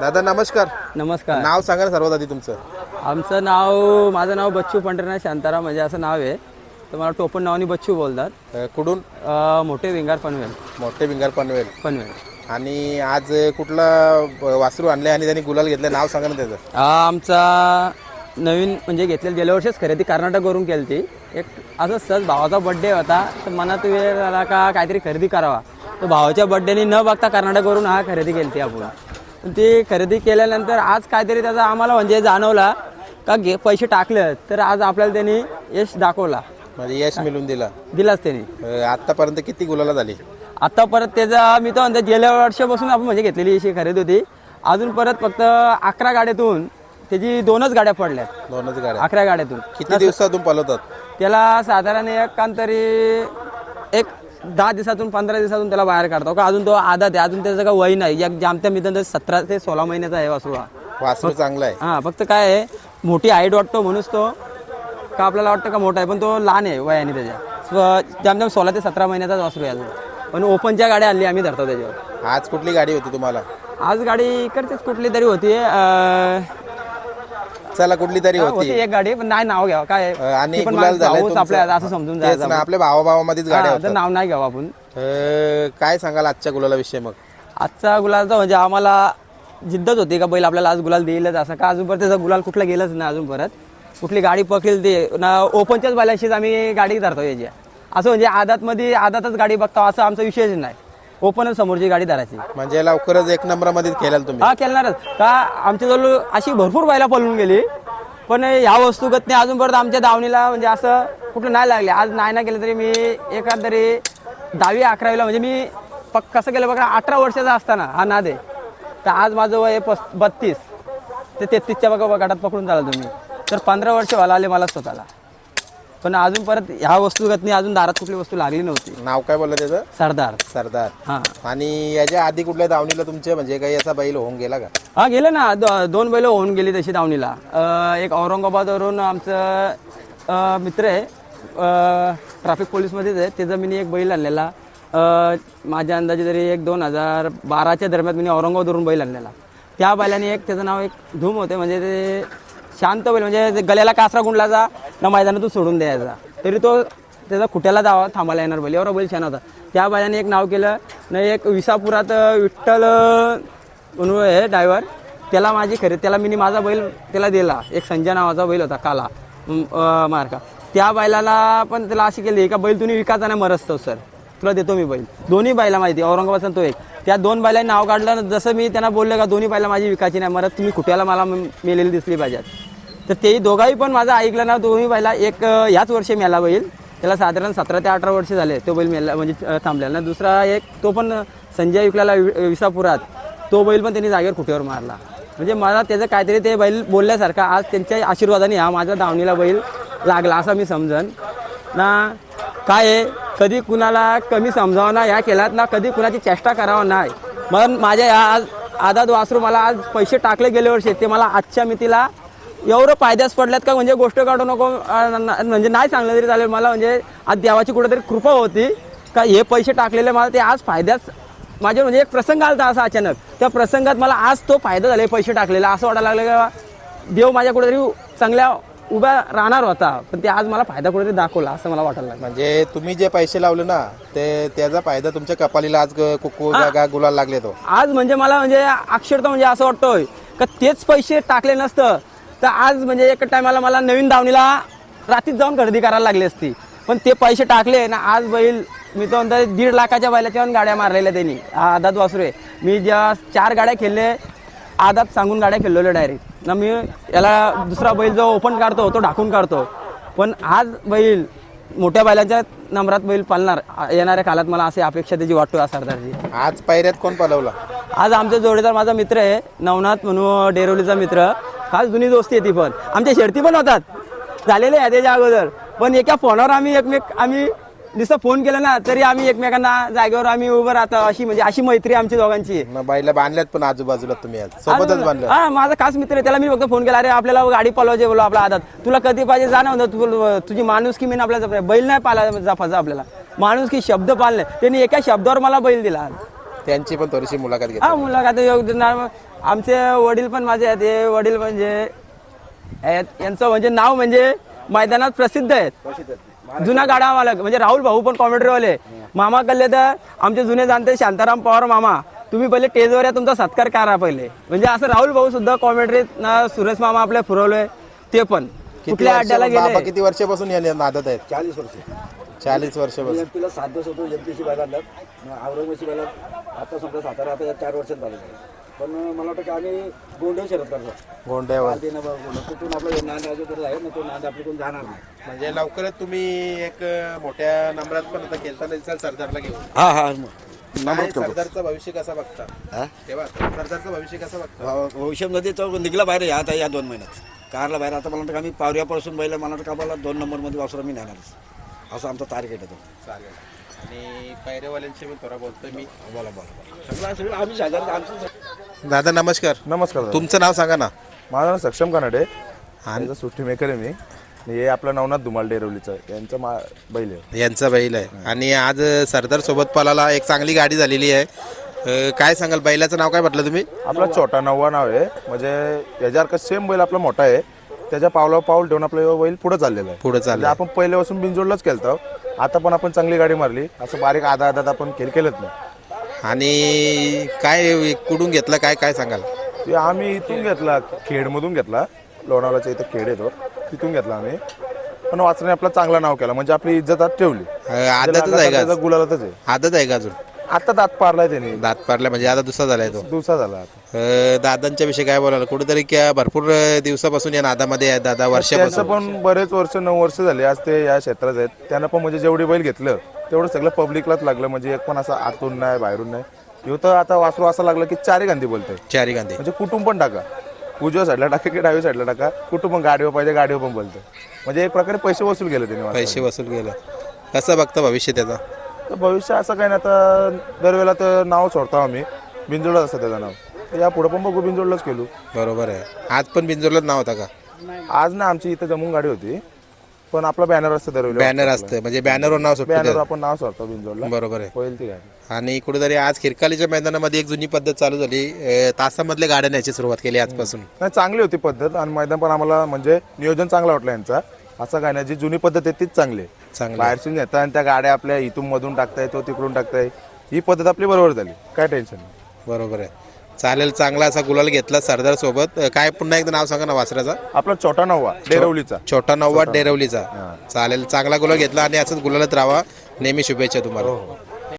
दादा नमस्कार. नमस्कार. नाव सांगा ना सर्वात आधी तुमचं. आमचं नाव माझं नाव बच्चू पंढरीनाथ शांताराम म्हणजे असं नाव आहे. तर मला टोपण नावाने बच्चू बोलतात. अ, कुठून? अं, मोठे विंगार पनवेल. मोठे बिंगार पनवेल. पनवेल. आणि आज कुठला वासरू आणले आणि त्यांनी गुलाल घेतलं नाव सांगा ना त्याचं. हा आमचा नवीन म्हणजे घेतलेली गेल्या वर्षीच खरेदी कर्नाटकवरून केली ती एक असं सहज भावाचा बड्डे होता. तर मनात वेळ आला का काहीतरी खरेदी करावा. तर भावाच्या बड्डेनी न बघता कर्नाटकवरून हा खरेदी केली ती आपण. पण ती खरेदी केल्यानंतर आज काहीतरी त्याचा आम्हाला म्हणजे जाणवला का घे पैसे टाकले तर आज आपल्याला त्यांनी यश दाखवला. म्हणजे यश मिळून दिलं. दिलाच त्यांनी. आतापर्यंत किती गुलाला झाली? आता परत त्याचा मी तर म्हणतो गेल्या वर्षापासून आपण म्हणजे घेतलेली अशी खरेदी होती. अजून परत फक्त अकरा गाड्यातून त्याची दोनच गाड्या पडल्यात दोनच गाड्या. अकरा गाड्यातून. किती दिवसातून पलवतात? त्याला साधारण एक तरी एक दहा दिवसातून पंधरा दिवसातून त्याला बाहेर काढतो. का अजून तो आदात आहे. अजून त्याचं काय वय नाही. एक जामत्या मित्रांत सतरा ते सोळा महिन्याचा आहे वासरू हा. वासरू चांगला आहे. हा फक्त काय आहे मोठी हाईट वाटतो म्हणूनच तो का आपल्याला वाटतं का मोठा आहे पण तो लहान आहे वयाने त्याच्या. स्व- जाम जाम सोळा ते सतरा महिन्याचाच वासरू आहे अजून. पण ओपनच्या गाड्या आणली आम्ही धरतो त्याच्यावर. आज कुठली गाडी होती तुम्हाला? आज गाडी इकडचीच कुठली तरी होती चला कुठली तरी होती. होती? एक गाडी पण नाही नाव घ्यावं. काय? अ, आणि ती पण गुलाल माझा झालाय भाऊच तुमचा. आपल्या असं समजून तेच जायचं ना आपल्या भावाभावामध्येच गाड्या हा, नाव नाही घ्यावं आपण. अ, काय सांगाल आजच्या गुलालाविषयी मग? आजचा गुलालचा म्हणजे आम्हाला जिद्दच होती का बैल आपल्याला आज गुलाल देईलच असं का? अजून परत त्याचा गुलाल कुठला गेलंच नाही अजून परत. कुठली गाडी पकेल ते ना ओपनच्याच बैलाशीच आम्ही गाडी धरतो याची. असं म्हणजे आदातमध्ये आदातच गाडी बघतो असं आमचा विषयच नाही. ओपनच समोरची गाडी धरायची. म्हणजे लवकरच एक नंबरमध्ये खेळाल तुम्ही. हा खेळणारच. का आमच्याजवळ अशी भरपूर बैला पळून गेली पण ह्या वस्तूगतने अजून परत आमच्या दावणीला म्हणजे असं कुठं नाही लागले. आज नाही ना केलं तरी मी एखाद तरी दहावी अकरावीला म्हणजे मी पक कसं केलं बघा अठरा वर्षाचा असताना हा नाद आहे. तर आज माझं वय पस बत्तीस. ते तेहतीसच्या बघा गटात पकडून चाला तुम्ही. तर पंधरा वर्ष व्हायला आले मला स्वतःला. पण अजून परत ह्या वस्तूगतने अजून दारात कुठली वस्तू लागली नव्हती. नाव काय बोललं त्याचं? सरदार. सरदार. हां. आणि याच्या आधी कुठल्या दावणीला तुमचे म्हणजे काही असा बैल होऊन गेला का? हा गेले ना. दो- दोन बैल होऊन गेली तशी दावणीला. अं, एक औरंगाबादवरून आमचं अं, मित्र आहे. ट्रॅफिक पोलीसमध्येच आहे. त्याचा मी एक बैल आणलेला. अं, माझ्या अंदाजे तरी एक दोन हजार बाराच्या दरम्यान मी औरंगाबादवरून बैल आणलेला. त्या बैलाने एक त्याचं नाव एक धूम होते. म्हणजे ते शांत बैल म्हणजे गल्याला कासरा गुंडलाचा ना मैदानातून सोडून द्यायचा. तरी तो त्याचा खुट्याला जावा थांबायला येणार बैल. एवढा बैल छान होता. त्या बैलाने एक नाव केलं. न एक विसापुरात विठ्ठल म्हणून आहे ड्रायव्हर त्याला माझी खरेदी त्याला मी माझा बैल त्याला दिला. एक संजय नावाचा बैल होता काला. मारका मार्का. त्या बैलाला पण त्याला अशी केली का बैल तुम्ही विकायचा नाही मरसतो हो, सर. तुला देतो मी बैल. दोन्ही बायला माहिती औरंगाबादचा तो एक. त्या दोन बायला नाव काढलं जसं मी त्यांना बोललं का दोन्ही बायला माझी विकायची नाही. मरत तुम्ही कुठ्याला मला मेलेली दिसली पाहिजेत. तर तेही दोघाही पण माझं ऐकलं ना दोन्ही बायला एक ह्याच वर्षी मेला बैल. त्याला साधारण सतरा ते अठरा वर्ष झाले तो बैल मेला म्हणजे थांबलेला. ना दुसरा एक तो पण संजय विकल्याला वि- विसापुरात तो बैल पण त्यांनी जागेवर खुट्यावर मारला. म्हणजे मला त्याचं काहीतरी ते बैल बोलल्यासारखं आज त्यांच्या आशीर्वादाने हा माझ्या दावणीला बैल लागला असं मी समजन. ना काय आहे? कधी कुणाला कमी समजावं ना या केलात ना कधी कुणाची चेष्टा करावं नाही. मग माझ्या या आज आदात वासरू मला आज पैसे टाकले गेले वर्षी ते मला आजच्या मितीला एवढं फायद्यास पडल्यात का म्हणजे गोष्ट काढू नको म्हणजे नाही सांगलं तरी चालेल. मला म्हणजे आज देवाची कुठेतरी कृपा होती का हे पैसे टाकलेले मला ते आज फायद्यास माझे म्हणजे एक प्रसंग आला होता असा अचानक. त्या प्रसंगात मला आज तो फायदा झाला पैसे टाकलेला. असं वाटायला लागलं का देव माझ्या कुठेतरी चांगल्या उभा राहणार होता पण ते आज मला फायदा कुठेतरी दाखवला असं मला वाटायला लागलं. म्हणजे तुम्ही जे पैसे लावले ना ते त्याचा फायदा तुमच्या कपालीला आज कुकू जागा गुलाल लागले तो. आज म्हणजे मला म्हणजे अक्षरता म्हणजे असं वाटतोय का तेच पैसे टाकले नसतं. तर आज म्हणजे एक टायमाला मला नवीन दावणीला रात्रीच जाऊन खरेदी करायला लागली असती. पण ते पैसे टाकले ना आज बैल मी तो म्हणतो दीड लाखाच्या बैलाच्या गाड्या मारलेल्या त्यांनी. आदात वासरू आहे मी ज्या चार गाड्या खेळले आदात सांगून गाड्या खेळलेल्या डायरेक्ट ना मी याला दुसरा बैल जो ओपन काढतो तो ढाकून काढतो. पण आज बैल मोठ्या बैलांच्या नंबरात बैल पालणार येणाऱ्या काळात मला अशी अपेक्षा त्याची वाटतो या सरदारची आज पैऱ्यात कोण पलवला आज आमचा जोडीदार माझा मित्र आहे नवनाथ म्हणून डेरोलीचा मित्र. खास जुनी दोस्ती आहे ती पण. आमच्या शर्ती पण होतात. झालेले आहे त्याच्या अगोदर. पण एका फोनवर आम्ही एकमेक आम्ही नुसतं फोन केला ना तरी आम्ही एकमेकांना जागेवर आम्ही उभं राहतो अशी म्हणजे अशी मैत्री आमची दोघांची. आहे मग बाईला बांधल्यात पण आजूबाजूला तुम्ही आज. सोबतच बांधलं हा माझा खास मित्र आहे त्याला मी फक्त फोन केला अरे आपल्याला गाडी पालवायची बोलो आपला आदात. तुला कधी पाहिजे जा ना म्हणतो तू तुझी माणूस की मी आपल्याला जपलं. बैल नाही पाला जपायचा आपल्याला. माणूस की शब्द पाळले त्यांनी एका शब्दावर मला बैल दिला. त्यांची पण थोडीशी मुलाखत घेतली. हा मुलाखत योग देणार. आमचे वडील पण माझे आहेत. हे वडील म्हणजे आहेत. यांचं म्हणजे नाव म्हणजे मैदानात प्रसिद्ध आहेत. जुना गाडा मालक म्हणजे राहुल भाऊ पण कॉमेंट्रीवाले मामा कल्ले तर आमचे जुने जाणते शांताराम पवार मामा. तुम्ही पहिले टेजवर या तुमचा सत्कार करा पहिले. म्हणजे असं राहुल भाऊ सुद्धा कॉमेंट्रीत ना सुरेश मामा आपले फिरवले ते पण. किती कुठल्या वर्ष- अड्ड्याला बाबा गेले? किती वर्षापासून या नादात आहेत? चाळीस वर्ष. चाळीस वर्षापासून. एमपीला सात दिवस होतो एमपीसी बैलांना औरंगाबादची बैला आता समजा सातारा आता या चार वर्षात झालं. पण मला वाटतं की आम्ही गोंडे शरद करतो. गोंड्यावर. ना बा- गोंडे. कुठून आपलं नांद आहे ना तो नांद आपल्याकडून जाणार नाही. म्हणजे लवकरच तुम्ही एक मोठ्या नंबरात पण आता खेळताना दिसाल सरदारला घेऊन. हा हा काय सरदारचं भविष्य कसं बघता? हा? तेव्हा सरदारचं भविष्य कसं बघता? भविष्यामध्ये तो निघला बाहेर या आता या दोन महिन्यात. कारला बाहेर आता मला वाटतं की आम्ही पावऱ्यापासून बैल मला वाटतं का मला दोन नंबरमध्ये वासरा मी नेणारच. असं आमचा टार्गेट आहे तो. चालेल. आणि पैरेवाल्यांशी मी थोडा बोलतोय मी. बोला बोला सगळं सगळं आम्ही शेजारी आमचं दादा नमस्कार. नमस्कार दादा. तुमचं नाव सांगा ना. माझं नाव सक्षम कानडे. आणि सुट्टी मेकर आहे मी. आणि हे आपलं नवनाथ धुमाल डेरवलीचं आहे. यांचं मा बैल आहे. यांचा बैल आहे. आणि आज सरदार सोबत पलाला एक चांगली गाडी झालेली आहे. अं, काय सांगाल? बैलाचं नाव काय म्हटलं तुम्ही? आपला छोटा नववा नाव आहे. म्हणजे याच्यासारखं सेम बैल आपला मोठा आहे. त्याच्या पावलावर पाऊल ठेवून आपलं बैल पुढे चाललेलं आहे. पुढे म्हणजे चाललं आपण पहिल्यापासून बिनजोडलाच केलतो आता पण आपण चांगली गाडी मारली. असं बारीक आधा आधात आपण खेळ केलंच नाही. आणि काय कुठून घेतलं काय काय सांगाल? ते आम्ही इथून घेतला खेडमधून घेतला. लोणावळ्याच्या इथं खेड येतो तिथून घेतला आम्ही. पण वाचने आपला चांगला नाव केला. म्हणजे आपली इज्जत आत ठेवली. अं, आदतच आहे का त्याचा गुलालातच आहे. आदत आहे का अजून? आता दात पारलाय त्याने. दात पारला म्हणजे आता दुसरा झालाय तो. दिवसा झाला आता. अं, दादांच्या विषयी काय बोलायला कुठेतरी क्या भरपूर अं, दिवसापासून या नादामध्ये आहे दादा त्यांचं वर्षापासून. पण बरेच वर्ष नऊ वर्ष झाले. आज ते या क्षेत्रात आहेत. त्यांना पण म्हणजे जेवढी बैल घेतलं तेवढं सगळं पब्लिकलाच लागलं. म्हणजे एक पण असं आतून नाही बाहेरून नाही. ह्यो तर आता वासरू असं लागलं की चारी गांधी बोलतोय. चारी गांधी. म्हणजे कुटुंब पण टाका. उजव्या साईडला टाका की डाव्या साईडला टाका. कुटुंब गाडीवर पाहिजे गाडीवर पण बोलतोय. म्हणजे एक प्रकारे पैसे वसूल केले त्यांनी वासराने. पैसे वसूल केलं. कसं बघतं भविष्य त्याचं? तर भविष्य असं काही नाही. आता दरवेळेला तर नाव सोडतो आम्ही. बिंजोडच असतं त्याचं नाव. या पुढे पण बघू बिंजोडलाच केलो बरोबर आहे. आज पण बिंजोरलाच नाव होता का? आज ना आमची इथं जमून गाडी होती. पण आपला बॅनर असतं दरवेळेला. बॅनर असतं. म्हणजे बॅनरवर नाव सुटतं बॅनर आपण नाव सोडतो बिंजोडला. बरोबर आहे. होईल ती गाडी. आणि कुठेतरी आज खिरकालीच्या मैदानामध्ये एक जुनी पद्धत चालू झाली. अं, तासामधल्या गाड्या न्यायची सुरुवात केली आजपासून. नाही चांगली होती पद्धत. आणि मैदान पण आम्हाला म्हणजे नियोजन चांगलं वाटलं यांचा. असं काय नाही. जी जुनी पद्धत आहे तीच चांगली आहे. चांगलं बाहेरची नेता आणि त्या गाड्या आपल्या इथून मधून टाकताय तो तिकडून टाकताय. ही पद्धत आपली बरोबर झाली. काय टेन्शन नाही. बरोबर आहे. चालेल चांगला असा गुलाल घेतला सरदार सोबत. काय पुन्हा एकदा नाव सांगा ना वासराचा? आपला छोटा नववा डेरवलीचा. छोटा नव्वा डेरवलीचा. चालेल चांगला गुलाल घेतला आणि असंच गुलालत राहा नेहमी शुभेच्छा तुम्हाला.